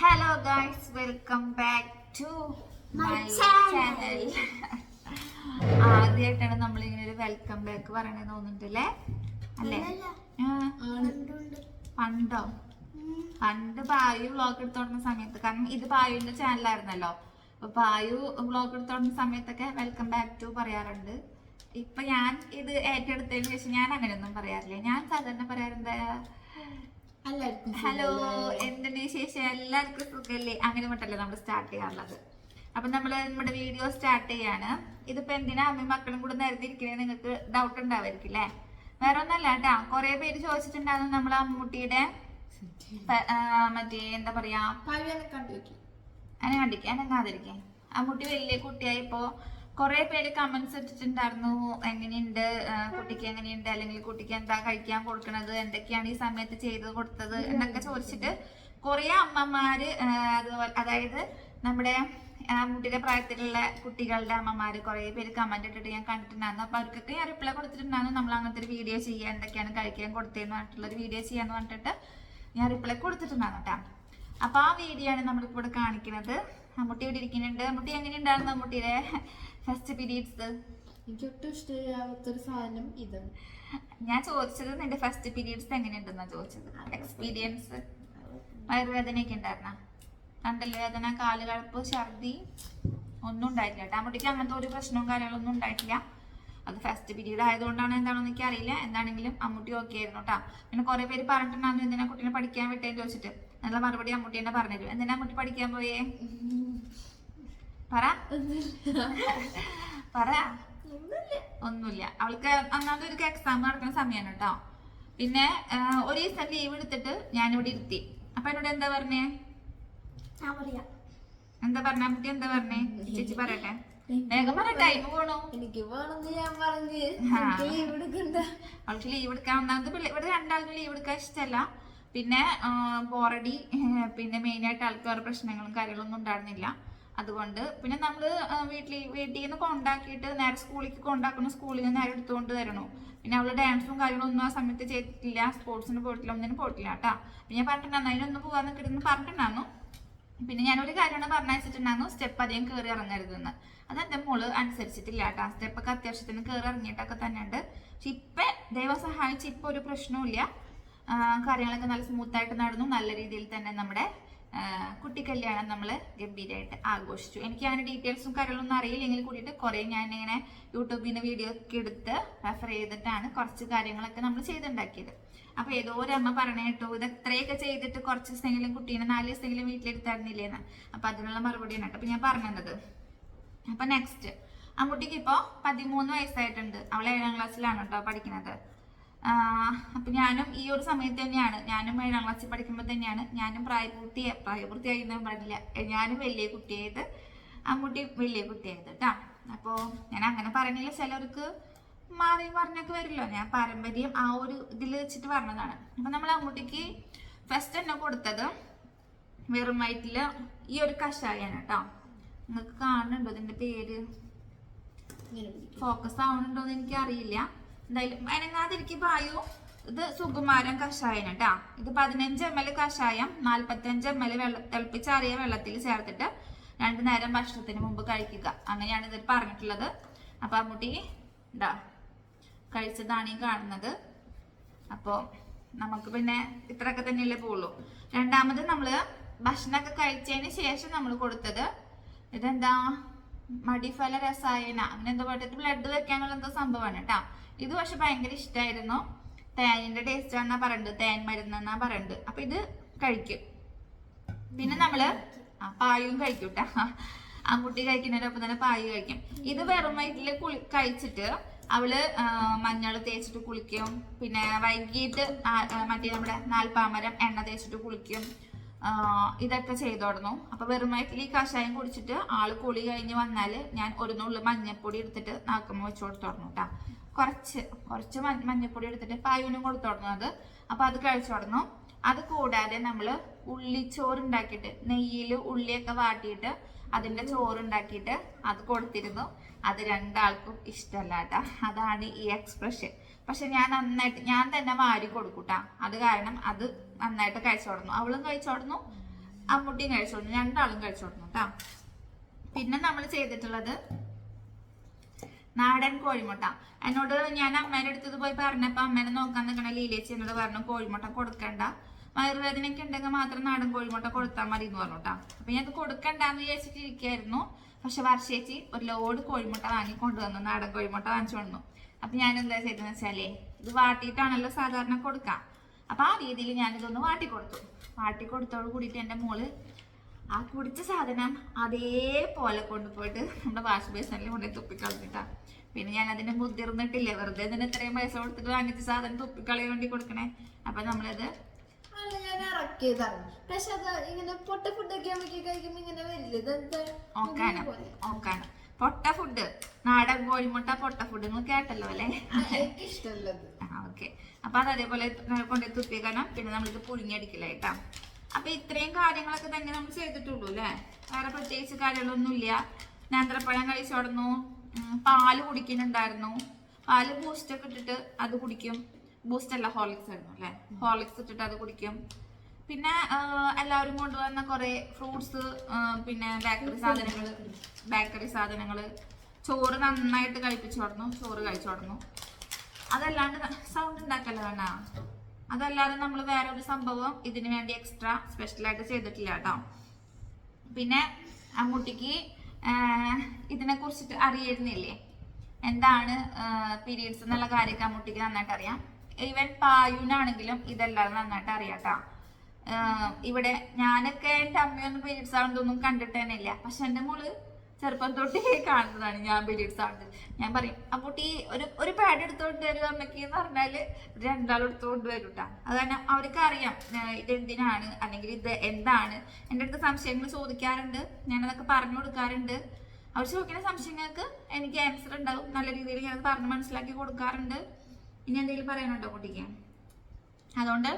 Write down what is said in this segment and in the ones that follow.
Hello guys welcome back to My my. Channel ആദ്യമായിട്ടാണ് നമ്മൾ ഇങ്ങനെ ഒരു വെൽക്കം ബാക്ക് പറയണത് തോന്നുന്നുണ്ടല്ലേ? അല്ലേ. പണ്ടോ. പണ്ട് പായു വ്ളോഗ് എടുത്തോടുന്ന സമയത്ത് കാരണം ഇത് പായുവിന്റെ ചാനലായിരുന്നല്ലോ അപ്പൊ പായു വ്ളോഗ് എടുത്തോടുന്ന സമയത്തൊക്കെ വെൽക്കം ബാക്ക് ടു പറയാറുണ്ട്. ഇപ്പൊ ഞാൻ ഇത് ഏറ്റെടുത്തതിന് ശേഷം ഞാൻ അങ്ങനെയൊന്നും പറയാറില്ല. ഞാൻ സാധാരണ പറയാറെന്താ ഹലോ? എന്തുണ്ട് വിശേഷം? എല്ലാവർക്കും സുഖല്ലേ? അങ്ങനെ മട്ടല്ലേ നമ്മൾ സ്റ്റാർട്ട് ചെയ്യാറുള്ളത്. അപ്പൊ നമ്മൾ നമ്മുടെ വീഡിയോ സ്റ്റാർട്ട് ചെയ്യാണ്. ഇതിപ്പോ എന്തിനാ അമ്മയും മക്കളും കൂടെ നേരത്തെ ഇരിക്കുന്നത് നിങ്ങൾക്ക് ഡൗട്ട് ഉണ്ടാവായിരിക്കും അല്ലേ വേറെ ഒന്നല്ല കേട്ടാ കുറെ പേര് ചോദിച്ചിട്ടുണ്ടായിരുന്നു നമ്മൾ അമ്മൂട്ടിയുടെ മറ്റേ എന്താ പറയാ? അങ്ങനെ കണ്ടു നോക്കി. അതിനെ കണ്ടിക്കാൻ എങ്ങാതിരിക്കാൻ അമ്മൂട്ടി വലിയ കുട്ടിയായപ്പോ കുറെ പേര് കമന്റ്സ് ഇട്ടിട്ടുണ്ടായിരുന്നു. എങ്ങനെയുണ്ട്? കുട്ടിക്ക് എങ്ങനെയുണ്ട്? അല്ലെങ്കിൽ കുട്ടിക്ക് എന്താ കഴിക്കാൻ കൊടുക്കണത്? എന്തൊക്കെയാണ് ഈ സമയത്ത് ചെയ്ത് കൊടുത്തത്? എന്നൊക്കെ ചോദിച്ചിട്ട് കൊറേ അമ്മമാര് അതുപോലെ അതായത് നമ്മുടെ അമ്മൂട്ടിയുടെ പ്രായത്തിലുള്ള കുട്ടികളുടെ അമ്മമാര് കുറെ പേര് കമന്റ് ഇട്ടിട്ട് ഞാൻ കണ്ടിട്ടുണ്ടായിരുന്നു. അപ്പൊ അവർക്കൊക്കെ ഞാൻ റിപ്ലൈ കൊടുത്തിട്ടുണ്ടായിരുന്നു. നമ്മൾ അങ്ങനത്തെ ഒരു വീഡിയോ ചെയ്യാൻ എന്തൊക്കെയാണ് കഴിക്കാൻ കൊടുത്തതെന്ന് പറഞ്ഞിട്ടുള്ള ഒരു വീഡിയോ ചെയ്യാന്ന് പറഞ്ഞിട്ട് ഞാൻ റിപ്ലൈ കൊടുത്തിട്ടുണ്ടായിരുന്നു കേട്ടോ അപ്പൊ ആ വീഡിയോ ആണ് നമ്മളിപ്പോ ഇവിടെ കാണിക്കുന്നത് മമ്മൂട്ടി ഇവിടെ ഇരിക്കുന്നുണ്ട്? മമ്മൂട്ടി എങ്ങനെയുണ്ടായിരുന്നു? അമ്മൂട്ടിയുടെ ഫസ്റ്റ് പീരീഡ്സ് എനിക്ക് ഒട്ടും ഇഷ്ടമില്ലാത്തൊരു സാധനം ഇത്. ഞാൻ ചോദിച്ചത് നിന്റെ ഫസ്റ്റ് പീരീഡ്സ് എങ്ങനെയുണ്ടെന്നാ ചോദിച്ചത്? എക്സ്പീരിയൻസ് വയറുവേദനയൊക്കെ ഉണ്ടായിരുന്ന? കണ്ടൽവേദന കാൽ കഴപ്പ് ഛർദി ഒന്നും ഉണ്ടായിട്ടില്ല കേട്ടോ. അമ്മൂട്ടിക്ക് അങ്ങനത്തെ ഒരു പ്രശ്നവും കാര്യങ്ങളൊന്നും ഉണ്ടായിട്ടില്ല. അത് ഫസ്റ്റ് പീരീഡ് ആയതുകൊണ്ടാണ് എന്താണെന്ന് എനിക്ക് അറിയില്ല. എന്താണെങ്കിലും അമ്മൂട്ടി ഓക്കെ ആയിരുന്നു കേട്ടോ. പിന്നെ കുറെ പേര് പറഞ്ഞിട്ടുണ്ടായിരുന്നു എന്തിനാ കുട്ടീനെ പഠിക്കാൻ വിട്ടേന്ന് ചോദിച്ചിട്ട്? നല്ല മറുപടി അമ്മൂട്ടി തന്നെ പറഞ്ഞു എന്തിനാ അമ്മൂട്ടി പഠിക്കാൻ പോയേ? പറ. പറ. ഒന്നുമില്ല. അവൾക്ക് അന്നാമത് ഒരു എക്സാം നടക്കുന്ന സമയമാണ് കേട്ടോ പിന്നെ ഒരു ദിവസം ലീവ് എടുത്തിട്ട് ഞാനിവിടെ ഇരുത്തി. അപ്പൊ എന്നോട് എന്താ പറഞ്ഞേ? എന്താ പറഞ്ഞ? കുട്ടി എന്താ പറഞ്ഞേ? ചേച്ചി പറയട്ടെ. വേഗം പറ ടൈം പോണു. എനിക്ക് ഞാൻ പറഞ്ഞ്. എടുക്കണ്ട. അവൾക്ക് ലീവ് എടുക്കാൻ ഒന്നാമത് ഇവിടെ രണ്ടാൾക്കും ലീവ് എടുക്കാൻ ഇഷ്ടമല്ല പിന്നെ ബോറടി പിന്നെ മെയിൻ ആയിട്ട് ആൾക്കാർ പ്രശ്നങ്ങളും കാര്യങ്ങളൊന്നും ഉണ്ടായിരുന്നില്ല. അതുകൊണ്ട് പിന്നെ നമ്മൾ വീട്ടിൽ വീട്ടിൽ നിന്ന് കൊണ്ടാക്കിയിട്ട് നേരെ സ്കൂളിലേക്ക് കൊണ്ടാക്കുന്ന സ്കൂളിൽ നിന്ന് നേരെ എടുത്തുകൊണ്ട് തരണോ പിന്നെ അവൾ ഡാൻസും കാര്യങ്ങളൊന്നും ആ സമയത്ത് ചെയ്തിട്ടില്ല സ്പോർട്സിന് പോയിട്ടില്ല ഒന്നിനും പോയിട്ടില്ല കേട്ടോ പിന്നെ ഞാൻ പറഞ്ഞിട്ടുണ്ടായിരുന്നു അതിനൊന്നും പോകാൻ കിട്ടുന്ന പറഞ്ഞിട്ടുണ്ടായിരുന്നു. പിന്നെ ഞാനൊരു കാര്യമാണ് പറഞ്ഞയച്ചിട്ടുണ്ടായിരുന്നു സ്റ്റെപ്പ് അധികം കയറി ഇറങ്ങരുതെന്ന്. അത് എന്റെ മോൾ അനുസരിച്ചിട്ടില്ല കേട്ടോ സ്റ്റെപ്പൊക്കെ അത്യാവശ്യത്തിന് കയറി ഇറങ്ങിയിട്ടൊക്കെ തന്നെയുണ്ട്. പക്ഷെ ഇപ്പൊ ദൈവം സഹായിച്ച് ഇപ്പൊ ഒരു പ്രശ്നവും കാര്യങ്ങളൊക്കെ നല്ല സ്മൂത്ത് ആയിട്ട് നടന്നു. നല്ല രീതിയിൽ തന്നെ നമ്മുടെ ആ, കുട്ടി കല്യാണം നമ്മൾ ഗംഭീരമായിട്ട് ആഘോഷിച്ചു. എനിക്ക് അതിന് ഡീറ്റെയിൽസും കാര്യങ്ങളൊന്നും അറിയില്ലെങ്കിൽ കൂടിയിട്ട് കുറേ ഞാൻ ഇങ്ങനെ യൂട്യൂബിൽ നിന്ന് വീഡിയോ ഒക്കെ എടുത്ത് റെഫർ ചെയ്തിട്ടാണ് കുറച്ച് കാര്യങ്ങളൊക്കെ നമ്മൾ ചെയ്തുണ്ടാക്കിയത്. അപ്പോൾ ഏതോ ഒരു അമ്മ പറഞ്ഞ കേട്ടോ ഇത് എത്രയൊക്കെ ചെയ്തിട്ട് കുറച്ച് ദിവസമെങ്കിലും കുട്ടീനെ നാല് ദിവസമെങ്കിലും വീട്ടിലെടുത്തായിരുന്നില്ലേന്ന്? അപ്പൊ അതിനുള്ള മറുപടിയാണ് കേട്ടോ. അപ്പൊ ഞാൻ പറഞ്ഞത്. അപ്പൊ നെക്സ്റ്റ് ആ കുട്ടിക്ക് ഇപ്പോ പതിമൂന്ന് വയസ്സായിട്ടുണ്ട്. അവൾ ഏഴാം ക്ലാസ്സിലാണ് കേട്ടോ പഠിക്കുന്നത് അപ്പൊ ഞാനും ഈ ഒരു സമയത്ത് തന്നെയാണ്. ഞാനും ഏഴാം ക്ലാസ്സിൽ പഠിക്കുമ്പോൾ തന്നെയാണ്. ഞാനും പ്രായപൂർത്തി പ്രായപൂർത്തിയായി എന്ന് പറഞ്ഞില്ല. ഞാനും വലിയ കുട്ടിയായത് അമ്മൂട്ടി വലിയ കുട്ടിയായത് കേട്ടോ. അപ്പോ ഞാൻ അങ്ങനെ പറഞ്ഞില്ല ചിലർക്ക് മാറി പറഞ്ഞൊക്കെ വരില്ലോ ഞാൻ പാരമ്പര്യം ആ ഒരു ഇതിൽ വെച്ചിട്ട് പറഞ്ഞതാണ്. അപ്പൊ നമ്മൾ അമ്മൂട്ടിക്ക് ഫസ്റ്റ് തന്നെ കൊടുത്തത് വെറും വയറ്റിൽ ഈ ഒരു കഷായാണ് കേട്ടോ. നിങ്ങൾക്ക് കാണുന്നുണ്ടോ? ഇതിന്റെ പേര്? ഫോക്കസ് ആവുന്നുണ്ടോ എന്ന് എനിക്ക് അറിയില്ല എന്തായാലും അനങ്ങാതിരിക്കും പായു ഇത് സുകുമാരൻ കഷായം കേട്ടാ ഇത് പതിനഞ്ച് എം എൽ കഷായം നാല്പത്തഞ്ച് എം എൽ വെള്ള തിളപ്പിച്ചാറിയ വെള്ളത്തിൽ ചേർത്തിട്ട് രണ്ടു നേരം ഭക്ഷണത്തിന് മുമ്പ് കഴിക്കുക. അങ്ങനെയാണ് ഇതിൽ പറഞ്ഞിട്ടുള്ളത്. അപ്പൊ അമ്മൂട്ടി ഇതാ കഴിച്ചതാണ് ഈ കാണുന്നത്. അപ്പോ നമുക്ക് പിന്നെ ഇത്രയൊക്കെ തന്നെയല്ലേ പോവുള്ളൂ. രണ്ടാമത് നമ്മൾ ഭക്ഷണമൊക്കെ കഴിച്ചതിന് ശേഷം നമ്മൾ കൊടുത്തത് ഇതെന്താ? മടിഫല രസായന. അങ്ങനെ എന്തോ പറഞ്ഞിട്ട് ബ്ലഡ് വെക്കാനുള്ള എന്തോ സംഭവമാണ് കേട്ടോ. ഇത് പക്ഷെ ഭയങ്കര ഇഷ്ടമായിരുന്നു തേനിന്റെ ടേസ്റ്റ് ആണെന്നാ പറയുന്നത് തേൻ മരുന്ന് എന്നാ പറയുന്നത് അപ്പൊ ഇത് കഴിക്കും. പിന്നെ നമ്മൾ പായും കഴിക്കും കേട്ടോ. ആൺകുട്ടി കഴിക്കുന്നതിനൊപ്പം തന്നെ പായ് കഴിക്കും. ഇത് വെറും വയറ്റിൽ കുളി കഴിച്ചിട്ട് അവൾ മഞ്ഞൾ തേച്ചിട്ട് കുളിക്കും. പിന്നെ വൈകിട്ട് മറ്റേ നമ്മുടെ നാൽപ്പാമരം എണ്ണ തേച്ചിട്ട് കുളിക്കും. ഇതൊക്കെ ചെയ്തു തുടങ്ങും. അപ്പൊ വെറും ഈ കഷായം കുടിച്ചിട്ട് ആൾ കുളി കഴിഞ്ഞ് വന്നാൽ ഞാൻ ഒരു നുള്ളു മഞ്ഞപ്പൊടി എടുത്തിട്ട് നാക്കുമ്പോൾ വെച്ച് കൊടുത്തു തുടങ്ങും കേട്ടോ കുറച്ച് കുറച്ച് മഞ്ഞപ്പൊടി എടുത്തിട്ട് പായുവിനും കൊടുത്തു തുടങ്ങും അത്. അപ്പൊ അത് കഴിച്ചു തുടങ്ങും. അത് കൂടാതെ നമ്മൾ ഉള്ളിച്ചോറ് ഉണ്ടാക്കിയിട്ട് നെയ്യിൽ ഉള്ളിയൊക്കെ വാട്ടിയിട്ട് അതിന്റെ ചോറ് ഉണ്ടാക്കിയിട്ട് അത് കൊടുത്തിരുന്നു. അത് രണ്ടാൾക്കും ഇഷ്ടമല്ല അതാണ് ഈ എക്സ്പ്രഷൻ. പക്ഷെ ഞാൻ നന്നായിട്ട് ഞാൻ തന്നെ വാരി കൊടുക്കൂട്ടാ. അത് കാരണം അത് നന്നായിട്ട് കഴിച്ചോടുന്നു. അവളും കഴിച്ചോടുന്നു അമ്മൂട്ടിയും കഴിച്ചോടുന്നു രണ്ടാളും കഴിച്ചോടുന്നു കേട്ടോ. പിന്നെ നമ്മൾ ചെയ്തിട്ടുള്ളത് നാടൻ കോഴിമുട്ട. എന്നോട് ഞാൻ അമ്മേന്റെ അടുത്തത് പോയി പറഞ്ഞപ്പോ അമ്മേനെ നോക്കാൻ നിൽക്കണ ലീലേച്ചി എന്നോട് പറഞ്ഞു കോഴിമുട്ട കൊടുക്കണ്ട. വയറുവേദനയൊക്കെ ഉണ്ടെങ്കിൽ മാത്രം നാടൻ കോഴിമുട്ട കൊടുത്താൽ മതി എന്ന് പറഞ്ഞു കേട്ടോ അപ്പൊ ഞാൻ അത് കൊടുക്കണ്ടെന്ന് വിചാരിച്ചിട്ടിരിക്കായിരുന്നു പക്ഷെ വർഷേച്ചി ഒരു ലോഡ് കോഴിമുട്ട വാങ്ങി കൊണ്ടുവന്നു നാടൻ കോഴിമുട്ട വാങ്ങിച്ചു വന്നു അപ്പൊ ഞാൻ എന്താ ചെയ്തതെന്ന് വെച്ചാലേ ഇത് വാട്ടിയിട്ടാണല്ലോ സാധാരണ കൊടുക്കാം. അപ്പൊ ആ രീതിയിൽ ഞാനിതൊന്ന് വാട്ടി കൊടുത്തു വാട്ടി കൊടുത്തോട് കൂടിയിട്ട് എന്റെ മോൾ ആ കുടിച്ച സാധനം അതേപോലെ കൊണ്ടുപോയിട്ട് നമ്മുടെ വാഷ് ബേസിനിൽ കൊണ്ടുപോയി തുപ്പിക്കളഞ്ഞിട്ടാ. പിന്നെ ഞാൻ അതിന്റെ മുതിർന്നിട്ടില്ലേ വെറുതെ ഇതിന് ഇത്രയും പൈസ കൊടുത്തിട്ട് വാങ്ങിച്ച സാധനം തുപ്പിക്കളയാൻ വേണ്ടി കൊടുക്കണേ. അപ്പൊ നമ്മളത് ഇറക്കിയതാണ് പക്ഷെ അത് ഇങ്ങനെ പൊട്ട ഫുഡൊക്കെ ആവുമ്പോ കഴിക്കുമ്പോ ഇങ്ങനെ വരില്ല? ഇതെന്താ ഓക്കാനം ഓക്കാനം. പൊട്ട ഫുഡ് നാടൻ കോഴിമുട്ട പൊട്ട ഫുഡ് നിങ്ങൾ കേട്ടല്ലോ അല്ലേ? ആ ഓക്കെ. അപ്പൊ അത് അതേപോലെ കൊണ്ടുപോയി തുപ്പിക്കണം പിന്നെ നമ്മളിത് പുഴുങ്ങിയടിക്കലായിട്ടാ അപ്പൊ ഇത്രയും കാര്യങ്ങളൊക്കെ തന്നെ നമ്മൾ ചെയ്തിട്ടുള്ളൂ അല്ലേ? വേറെ പ്രത്യേകിച്ച് കാര്യങ്ങളൊന്നുമില്ല നേന്ത്രപ്പഴം കഴിച്ചോടുന്നു പാൽ കുടിക്കുന്നുണ്ടായിരുന്നു. പാൽ ബൂസ്റ്റൊക്കെ ഇട്ടിട്ട് അത് കുടിക്കും. ബൂസ്റ്റ് അല്ല ഹോർലിക്സ് ആയിരുന്നു അല്ലേ? ഹോർലിക്സ് ഇട്ടിട്ട് അത് കുടിക്കും. പിന്നെ എല്ലാവരും കൊണ്ടുവന്ന കുറെ ഫ്രൂട്ട്സ് പിന്നെ ബേക്കറി സാധനങ്ങൾ ബേക്കറി സാധനങ്ങൾ ചോറ് നന്നായിട്ട് കഴിപ്പിച്ചോടുന്നു ചോറ് കഴിച്ചോടുന്നു അതല്ലാണ്ട് സൗണ്ട് ഉണ്ടാക്കല്ല വേണ്ട അതല്ലാതെ നമ്മൾ വേറെ ഒരു സംഭവം ഇതിനു വേണ്ടി എക്സ്ട്രാ സ്പെഷ്യലായിട്ട് ചെയ്തിട്ടില്ല കേട്ടോ പിന്നെ അമ്മൂട്ടിക്ക് ഇതിനെ കുറിച്ചിട്ട് അറിയുന്നില്ലേ എന്താണ് പീരീഡ്സ് എന്നുള്ള കാര്യമൊക്കെ അമ്മൂട്ടിക്ക് നന്നായിട്ട് അറിയാം. ഈവൻ പായുനാണെങ്കിലും ഇതെല്ലാം നന്നായിട്ട് അറിയാം കേട്ടോ ഇവിടെ ഞാനൊക്കെ എന്റെ അമ്മയൊന്നും പീരീഡ്സ് ആണെന്നൊന്നും കണ്ടിട്ട് തന്നെ ഇല്ല പക്ഷെ എന്റെ മോൾ ചെറുപ്പം തൊട്ടേ കാണുന്നതാണ് ഞാൻ പീരീഡ്സ് ആണെന്ന് ഞാൻ പറയും അപ്പൂട്ടി ഒരു ഒരു പാഡ് എടുത്തുകൊണ്ട് വരും അമ്മയ്ക്ക് എന്ന് പറഞ്ഞാൽ രണ്ടാളും എടുത്തുകൊണ്ട് വരും കേട്ടോ അത് അവർക്ക് അറിയാം ഏഹ് ഇത് എന്തിനാണ് അല്ലെങ്കിൽ ഇത് എന്താണ്. എന്റെ അടുത്ത് സംശയങ്ങൾ ചോദിക്കാറുണ്ട് ഞാനതൊക്കെ പറഞ്ഞു കൊടുക്കാറുണ്ട്. അവർ ചോദിക്കുന്ന സംശയങ്ങൾക്ക് എനിക്ക് ആൻസർ ഉണ്ടാവും. നല്ല രീതിയിൽ ഞാൻ പറഞ്ഞ് മനസ്സിലാക്കി കൊടുക്കാറുണ്ട്. ഇനി എന്തെങ്കിലും പറയാനുണ്ടോ കുട്ടിക്ക് അതുകൊണ്ട്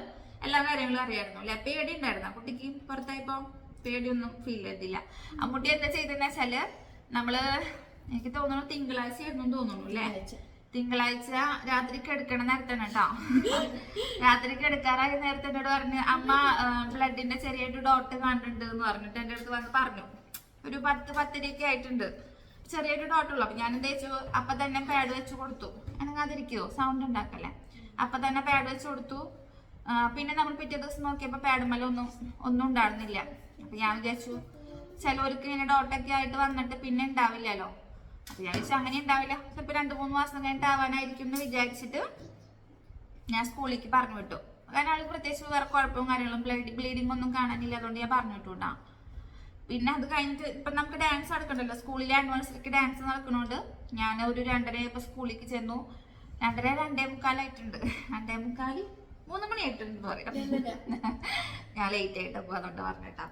എല്ലാ കാര്യങ്ങളും അറിയായിരുന്നു അല്ലെ? പേടി ഉണ്ടായിരുന്നു. ആ കുട്ടിക്ക് പുറത്തായപ്പോ പേടിയൊന്നും ഫീൽ ചെയ്തില്ല. ആ കുട്ടി എന്താ ചെയ്തെന്ന് വെച്ചാൽ നമ്മൾ എനിക്ക് തോന്നുന്നു തിങ്കളാഴ്ച ആയിരുന്നു തോന്നുന്നു അല്ലേ? തിങ്കളാഴ്ച. രാത്രി കിടക്കണ നേരത്താണ് കേട്ടോ. രാത്രി കിടക്കാറായ നേരത്തെ എന്നോട് പറഞ്ഞു അമ്മ ബ്ലഡിന്റെ ചെറിയൊരു ഡോട്ട് കണ്ടിട്ടുണ്ട് എന്ന് പറഞ്ഞിട്ട് എന്റെ അടുത്ത് വന്ന് പറഞ്ഞു. ഒരു പത്ത് പത്തരയൊക്കെ ആയിട്ടുണ്ട്. ചെറിയൊരു ഡോട്ട് ഡോട്ടുള്ളൂ അപ്പൊ ഞാൻ എന്താ വെച്ചു അപ്പൊ തന്നെ പാഡ് വെച്ച് കൊടുത്തു. അനങ്ങാതിരിക്കുവോ സൗണ്ട് ഉണ്ടാക്കല്ലേ? അപ്പൊ തന്നെ പാഡ് വെച്ച് കൊടുത്തു. പിന്നെ നമ്മൾ പിറ്റേ ദിവസം നോക്കിയപ്പോ പേടമല ഒന്നും ഒന്നും ഉണ്ടായിരുന്നില്ല. അപ്പൊ ഞാൻ വിചാരിച്ചു ചിലവർക്ക് ഇങ്ങനെ ഡോട്ടൊക്കെ ആയിട്ട് വന്നിട്ട് പിന്നെ ഉണ്ടാവില്ലല്ലോ. അപ്പൊ ഞാൻ വിചാരിച്ചു അങ്ങനെ ഉണ്ടാവില്ല. ഇപ്പൊ രണ്ടു മൂന്ന് മാസം കഴിഞ്ഞിട്ട് ആവാനായിരിക്കും എന്ന് വിചാരിച്ചിട്ട് ഞാൻ സ്കൂളിലേക്ക് പറഞ്ഞു വിട്ടു. കാരണം ആൾക്ക് പ്രത്യേകിച്ച് വേറെ കുഴപ്പവും കാര്യങ്ങളും ബ്ലീഡിംഗ് ഒന്നും കാണാനില്ല അതുകൊണ്ട് ഞാൻ പറഞ്ഞു വിട്ടു കേട്ടോ പിന്നെ അത് കഴിഞ്ഞിട്ട് ഇപ്പൊ നമുക്ക് ഡാൻസ് നടക്കണ്ടല്ലോ. സ്കൂളിലെ ആനിവേഴ്സറിക്ക് ഡാൻസ് നടക്കണോണ്ട് ഞാൻ ഒരു രണ്ടര ഇപ്പൊ സ്കൂളിലേക്ക് ചെന്നു. രണ്ടര രണ്ടേ മുക്കാലായിട്ടുണ്ട് രണ്ടേ മുക്കാൽ മൂന്ന് മണി ആയിട്ടുണ്ട് പറയാം. ഞാൻ ലേറ്റ് ആയിട്ട് പോകാന്നുണ്ട് പറഞ്ഞിട്ടാ.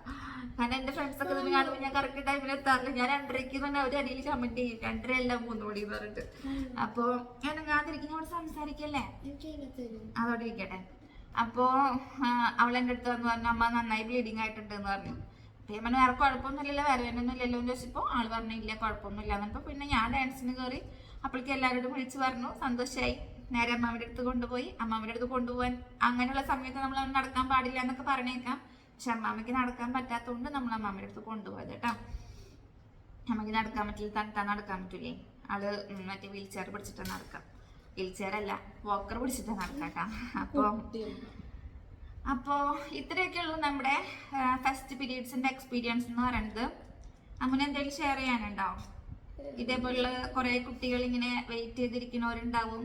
കാരണം എന്റെ ഫ്രണ്ട്സ് ഒക്കെ തന്നെ കാണുമ്പോൾ ഞാൻ കറക്റ്റ് ടൈമിൽ എത്താറില്ല. ഞാൻ രണ്ടരയ്ക്ക് തന്നെ അവർ അടിയിൽ കമന്റ് ചെയ്യും രണ്ടര അല്ല മൂന്ന് മണി പറഞ്ഞിട്ട്. അപ്പൊ ഞാൻ സംസാരിക്കല്ലേ എനിക്ക് അതിനകത്ത് ഒരു അതോടെ ഇരിക്കട്ടെ. അപ്പോ അവൾ എന്റെ അടുത്ത് വന്ന് പറഞ്ഞു അമ്മ നന്നായി ബ്ലീഡിങ് ആയിട്ടുണ്ട് എന്ന് പറഞ്ഞു. അപ്പൊ വേറെ കുഴപ്പമൊന്നുമില്ലല്ലോ വേറെ ഒന്നും ഇല്ലല്ലോ എന്ന് ചോദിച്ചപ്പോൾ ആൾ പറഞ്ഞു ഇല്ല കുഴപ്പമൊന്നുമില്ല എന്നപ്പോ പിന്നെ ഞാൻ ഡാൻസിന് കയറി അപ്പോഴേക്ക് എല്ലാവരോടും വിളിച്ചു പറഞ്ഞു സന്തോഷമായി നേരെ അമ്മാവിന്റെ അടുത്ത് കൊണ്ടുപോയി. അമ്മാവിന്റെ അടുത്ത് കൊണ്ടുപോകാൻ അങ്ങനെയുള്ള സമയത്ത് നമ്മൾ നടക്കാൻ പാടില്ല എന്നൊക്കെ പറഞ്ഞേക്കാം. പക്ഷെ അമ്മാമ്മയ്ക്ക് നടക്കാൻ പറ്റാത്തതുകൊണ്ട് നമ്മൾ അമ്മാമ്മയുടെ അടുത്ത് കൊണ്ടുപോയത് കേട്ടോ. നമുക്ക് നടക്കാൻ പറ്റില്ല തണുത്താൻ നടക്കാൻ പറ്റൂലേ ആൾ മറ്റേ വീൽ ചെയർ പിടിച്ചിട്ട് നടക്കാം. വീൽ ചെയർ അല്ല വോക്കർ പിടിച്ചിട്ട് നടക്കാം അപ്പൊ അപ്പോ ഇത്രയൊക്കെ ഉള്ളു നമ്മുടെ ഫസ്റ്റ് പീരീഡ്സിന്റെ എക്സ്പീരിയൻസ് എന്ന് പറയുന്നത്. അമ്മന് എന്തെങ്കിലും ഷെയർ ചെയ്യാനുണ്ടോ? ഇതേപോലുള്ള കുറെ കുട്ടികൾ ഇങ്ങനെ വെയിറ്റ് ചെയ്തിരിക്കുന്നവരുണ്ടാവും.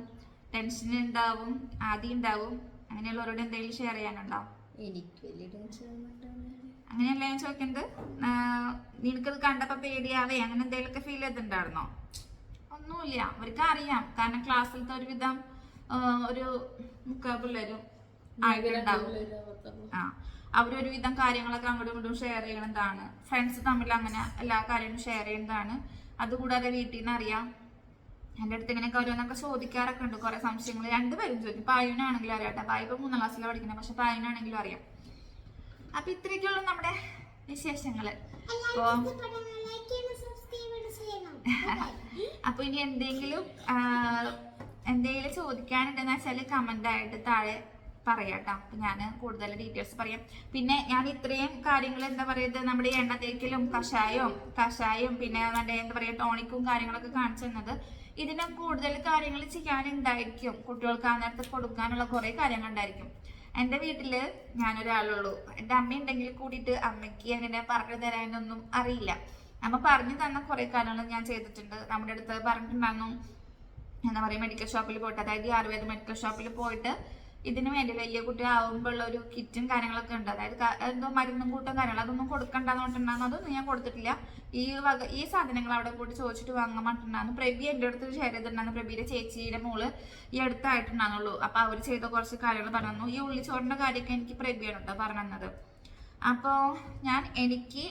ടെൻഷൻ ഉണ്ടാവും ആദ്യം ഉണ്ടാവും അങ്ങനെയുള്ളവരോട് എന്തെങ്കിലും ഷെയർ ചെയ്യാനുണ്ടോ? എനിക്ക് വലിയ ടെൻഷൻ അങ്ങനെയല്ല ഞാൻ ചോദിക്കുന്നത് നിനക്കത് കണ്ടപ്പോ പേടിയാവേ? അങ്ങനെ എന്തെങ്കിലുമൊക്കെ ഫീൽ ചെയ്തിട്ടുണ്ടായിരുന്നോ? ഒന്നുമില്ല. അവർക്ക് അറിയാം. കാരണം ക്ലാസ്സിലത്തെ ഒരുവിധം ഒരു മുക്കാ പിള്ളേരും ആയിട്ടുണ്ടാവും. ആ അവരൊരുവിധം കാര്യങ്ങളൊക്കെ അങ്ങോട്ടും ഇങ്ങോട്ടും ഷെയർ ചെയ്യണതാണ്. ഫ്രണ്ട്സ് തമ്മിൽ അങ്ങനെ എല്ലാ കാര്യങ്ങളും ഷെയർ ചെയ്യുന്നതാണ്. അതുകൂടാതെ വീട്ടിൽ നിന്ന് അറിയാം. എന്റെ അടുത്ത് ഇങ്ങനെയൊക്കെ ഓരോന്നൊക്കെ ചോദിക്കാറൊക്കെ ഉണ്ട് കുറെ സംശയങ്ങൾ രണ്ടുപേരും ചോദിക്കും. പായുനാണെങ്കിലും അറിയാം കേട്ടോ. പായ ഇപ്പൊ മൂന്നാം ക്ലാസ്സിലാണ് പഠിക്കുന്നത്. പക്ഷെ പായുനാണെങ്കിലും അറിയാം. അപ്പൊ ഇത്രയൊക്കെയുള്ള നമ്മുടെ വിശേഷങ്ങൾ. അപ്പോ അപ്പൊ ഇനി എന്തെങ്കിലും എന്തെങ്കിലും ചോദിക്കാനുണ്ടെന്ന് വെച്ചാൽ കമന്റ് ആയിട്ട് താഴെ പറയാട്ടോ അപ്പം ഞാൻ കൂടുതൽ ഡീറ്റെയിൽസ് പറയാം. പിന്നെ ഞാൻ ഇത്രയും കാര്യങ്ങൾ എന്താ പറയുക നമ്മുടെ എണ്ണ തേക്കലും കഷായവും കഷായവും പിന്നെ നമ്മുടെ എന്താ പറയുക ടോണിക്കും കാര്യങ്ങളൊക്കെ കാണിച്ചു തന്നത്. ഇതിന് കൂടുതൽ കാര്യങ്ങൾ ചെയ്യാനുണ്ടായിരിക്കും. കുട്ടികൾക്ക് ആ നേരത്ത് കൊടുക്കാനുള്ള കുറേ കാര്യങ്ങൾ ഉണ്ടായിരിക്കും. എന്റെ വീട്ടിൽ ഞാനൊരാളുള്ളൂ. എന്റെ അമ്മ ഉണ്ടെങ്കിൽ കൂടിയിട്ട് അമ്മയ്ക്ക് അങ്ങനെ പറഞ്ഞു തരാനൊന്നും അറിയില്ല. അമ്മ പറഞ്ഞു തന്ന കുറേ കാര്യങ്ങൾ ഞാൻ ചെയ്തിട്ടുണ്ട്. നമ്മുടെ അടുത്ത് പറഞ്ഞിട്ടുണ്ടായിരുന്നു. എന്താ പറയുക മെഡിക്കൽ ഷോപ്പിൽ പോയിട്ട് അതായത് ആയുർവേദ മെഡിക്കൽ ഷോപ്പിൽ പോയിട്ട് ഇതിന് വേണ്ടി വലിയ കുട്ടി ആവുമ്പോൾ ഒരു കിറ്റും കാര്യങ്ങളൊക്കെ ഉണ്ട്. അതായത് എന്തോ മരുന്നും കൂട്ടും കാര്യങ്ങൾ അതൊന്നും കൊടുക്കണ്ടെന്ന് പറഞ്ഞിട്ടുണ്ടാകുന്നു അതൊന്നും ഞാൻ കൊടുത്തിട്ടില്ല. ഈ വക ഈ സാധനങ്ങൾ അവിടെ പോയിട്ട് ചോദിച്ചിട്ട് വാങ്ങാൻ പറഞ്ഞിട്ടുണ്ടാകുന്നു പ്രബി എന്റെ അടുത്ത് ഷെയർ ചെയ്തിട്ടുണ്ടായിരുന്നു. പ്രബിയുടെ ചേച്ചിയുടെ മോൾ ഈ അടുത്തായിട്ടുണ്ടാകുന്നുള്ളൂ അപ്പൊ അവർ ചെയ്ത കുറച്ച് കാര്യങ്ങൾ പറഞ്ഞു ഈ ഉള്ളിച്ചോറിന്റെ കാര്യമൊക്കെ എനിക്ക് പ്രബിയാണ് കേട്ടോ പറഞ്ഞത് അപ്പോൾ ഞാൻ എനിക്ക്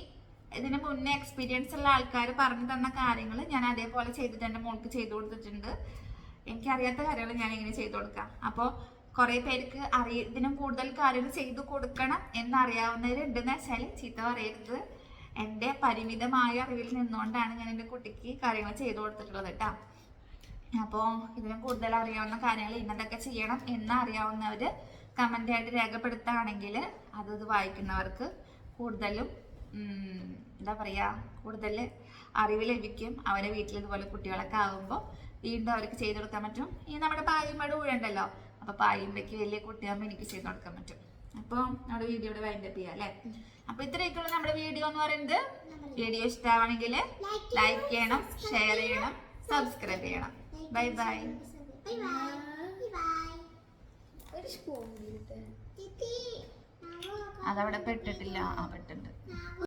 ഇതിന് മുന്നേ എക്സ്പീരിയൻസ് ഉള്ള ആൾക്കാർ പറഞ്ഞു തന്ന കാര്യങ്ങൾ ഞാൻ അതേപോലെ ചെയ്തിട്ട് എന്റെ മോൾക്ക് ചെയ്തു കൊടുത്തിട്ടുണ്ട്. എനിക്കറിയാത്ത കാര്യങ്ങൾ ഞാൻ ഇങ്ങനെ ചെയ്തു കൊടുക്കാം. അപ്പോൾ കുറേ പേർക്ക് അറിയ ഇതിനും കൂടുതൽ കാര്യങ്ങൾ ചെയ്തു കൊടുക്കണം എന്നറിയാവുന്നവരുണ്ടെന്ന് വെച്ചാൽ ചീത്ത പറയരുത്. എന്റെ പരിമിതമായ അറിവിൽ നിന്നുകൊണ്ടാണ് ഞാൻ എന്റെ കുട്ടിക്ക് കാര്യങ്ങൾ ചെയ്തു കൊടുത്തിട്ടുള്ളത് കേട്ടോ. അപ്പോ ഇതിനും കൂടുതൽ അറിയാവുന്ന കാര്യങ്ങൾ ഇന്നതൊക്കെ ചെയ്യണം എന്ന് അറിയാവുന്നവർ കമന്റ് ആയിട്ട് രേഖപ്പെടുത്തുകയാണെങ്കിൽ അത് ഇത് വായിക്കുന്നവർക്ക് കൂടുതലും എന്താ പറയാ കൂടുതൽ അറിവ് ലഭിക്കും. അവരെ വീട്ടിൽ ഇതുപോലെ കുട്ടികളൊക്കെ ആകുമ്പോൾ വീണ്ടും അവർക്ക് ചെയ്തു കൊടുക്കാൻ പറ്റും. ഈ നമ്മുടെ പായുമ്മയുടെ ഊഴുണ്ടല്ലോ അപ്പോൾ പായുമ്പയ്ക്ക് വലിയ കുട്ടിയാകുമ്പോൾ എനിക്ക് ചെയ്ത് കൊടുക്കാൻ പറ്റും. അപ്പോൾ നമ്മുടെ വീഡിയോയുടെ വൈൻഡപ്പ് ചെയ്യാം അല്ലേ? അപ്പോൾ ഇത്രയൊക്കെയുള്ള നമ്മുടെ വീഡിയോ എന്ന് പറയുന്നത് വീഡിയോ ഇഷ്ടമാണെങ്കിൽ ലൈക്ക് ചെയ്യണം ഷെയർ ചെയ്യണം സബ്സ്ക്രൈബ് ചെയ്യണം. Bye bye Bye bye. Bye ഒരു സ്പൂൺ bye. Titi. അതവിടെ പെട്ടിട്ടില്ല. ആ പെട്ടുണ്ട്